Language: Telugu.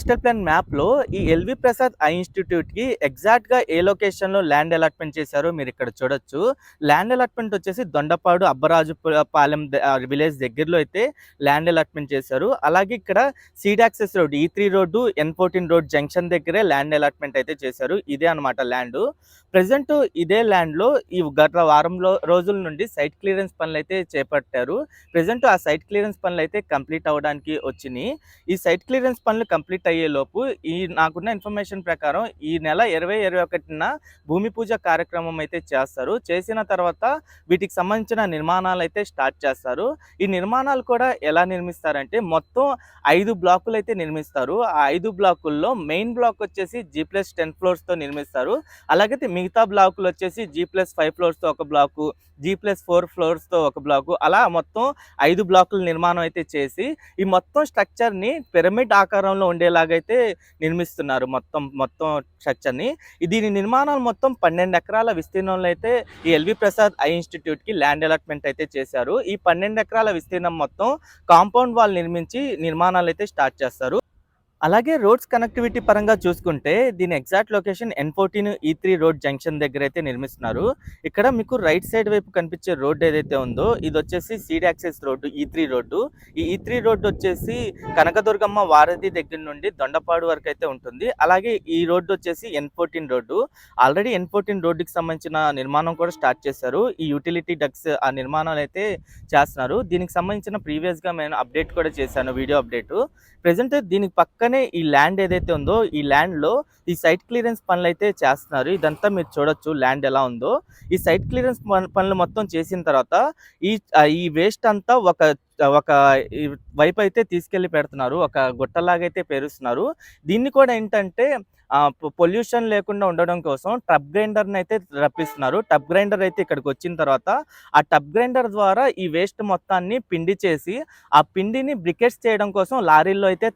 మాస్టర్ ప్లాన్ మ్యాప్‌లో ఈ ఎల్‌వి ప్రసాద్ ఐ ఇన్‌స్టిట్యూట్‌కి ఎగ్జాక్ట్‌గా ఏ లొకేషన్‌లో ల్యాండ్ అలాట్‌మెంట్ చేశారో ఇక్కడ చూడొచ్చు. ల్యాండ్ అలాట్‌మెంట్ వచ్చేసి దొండపాడు అబ్బరాజు పాలెం ద విలేజ్ దగ్గరలో అయితే ల్యాండ్ అలాట్‌మెంట్ చేశారు. అలాగే ఇక్కడ seed access road ఈ3 road, ఎన్14 road junction దగ్గరే ల్యాండ్ అలాట్‌మెంట్ అయితే చేశారు. ఇదే అన్నమాట ల్యాండ్ ప్రజెంట్ ఇదే ల్యాండ్‌లో ఈ గత వారంలో రోజుల నుండి సైట్ క్లియరెన్స్ పనులు అయితే చేపట్టారు. ప్రజెంట్ ఆ సైట్ క్లియరెన్స్ పనులు అయితే కంప్లీట్ అవ్వడానికి వచ్చినాయి ఈ సైట్ క్లియరెన్స్ పనులు కంప్లీట్ అయ్యేలోపు ఈ నాకున్న ఇన్ఫర్మేషన్ ప్రకారం ఈ నెల 20, 21న భూమి పూజ కార్యక్రమం అయితే చేస్తారు. చేసిన తర్వాత వీటికి సంబంధించిన నిర్మాణాలు అయితే స్టార్ట్ చేస్తారు. ఈ నిర్మాణాలు కూడా ఎలా నిర్మిస్తారంటే మొత్తం ఐదు బ్లాకులు అయితే నిర్మిస్తారు. ఆ ఐదు బ్లాకుల్లో మెయిన్ బ్లాక్ వచ్చేసి జీ+10 ఫ్లోర్స్‌తో నిర్మిస్తారు. అలాగైతే మిగతా బ్లాకులు వచ్చేసి జీ ప్లస్ ఫైవ్ ఫ్లోర్స్‌తో ఒక బ్లాకు, జీ ప్లస్ ఫోర్ ఫ్లోర్స్‌తో ఒక బ్లాకు అలా మొత్తం ఐదు బ్లాకుల నిర్మాణం అయితే చేసి ఈ మొత్తం స్ట్రక్చర్‌ని పిరమిడ్ ఆకారంలో ఉండేలాగైతే నిర్మిస్తున్నారు మొత్తం మొత్తం స్ట్రక్చర్‌ని. దీని నిర్మాణాలు మొత్తం 12 ఎకరాల విస్తీర్ణంలో అయితే ఈ ఎల్‌వి ప్రసాద్ ఐ ఇన్‌స్టిట్యూట్‌కి ల్యాండ్ అలాట్‌మెంట్ అయితే చేశారు. ఈ 12 ఎకరాల విస్తీర్ణం మొత్తం కాంపౌండ్ వాల్ నిర్మించి నిర్మాణాలు అయితే స్టార్ట్ చేస్తారు. అలాగే రోడ్స్ కనెక్టివిటీ పరంగా చూసుకుంటే దీని exact location ఎన్14 ఈ3 e road junction దగ్గర అయితే నిర్మిస్తున్నారు. ఇక్కడ మీకు రైట్ సైడ్ వైపు కనిపించే రోడ్ ఏదైతే ఉందో ఇది వచ్చేసి seed access road e E three road. ఈ e త్రీ రోడ్డు వచ్చేసి కనకదుర్గమ్మ వారధి దగ్గర నుండి దొండపాడు వరకు అయితే ఉంటుంది. అలాగే ఈ రోడ్డు వచ్చేసి ఎన్14 రోడ్డు. ఆల్రెడీ ఎన్14 రోడ్డుకి సంబంధించిన నిర్మాణం కూడా స్టార్ట్ చేశారు. ఈ యూటిలిటీ డక్స్ ఆ నిర్మాణాలు అయితే చేస్తున్నారు. దీనికి సంబంధించిన ప్రీవియస్‌గా నేను అప్డేట్ కూడా చేశాను వీడియో అప్డేటు. ప్రజెంట్ దీనికి పక్కన ఈ ల్యాండ్ ఏదైతే ఉందో ఈ ల్యాండ్‌లో ఈ సైట్ క్లియరెన్స్ పనులు అయితే చేస్తున్నారు. ఇదంతా మీరు చూడొచ్చు ల్యాండ్ ఎలా ఉందో. ఈ సైట్ క్లియరెన్స్ పనులు మొత్తం చేసిన తర్వాత ఈ ఈ వేస్ట్ అంతా ఒక ఒక వైపు అయితే తీసుకెళ్ళి పెడుతున్నారు. ఒక గుట్టలాగైతే పేరుస్తున్నారు. దీన్ని కూడా ఏంటంటే పొల్యూషన్ లేకుండా ఉండడం కోసం టబ్ గ్రైండర్‌ని అయితే రప్పిస్తున్నారు. టబ్ గ్రైండర్ అయితే ఇక్కడికొచ్చిన తర్వాత ఆ టబ్ గ్రైండర్ ద్వారా ఈ వేస్ట్ మొత్తాన్ని పిండి చేసి ఆ పిండిని బ్రికెట్స్ చేయడం కోసం లారీల్లో అయితే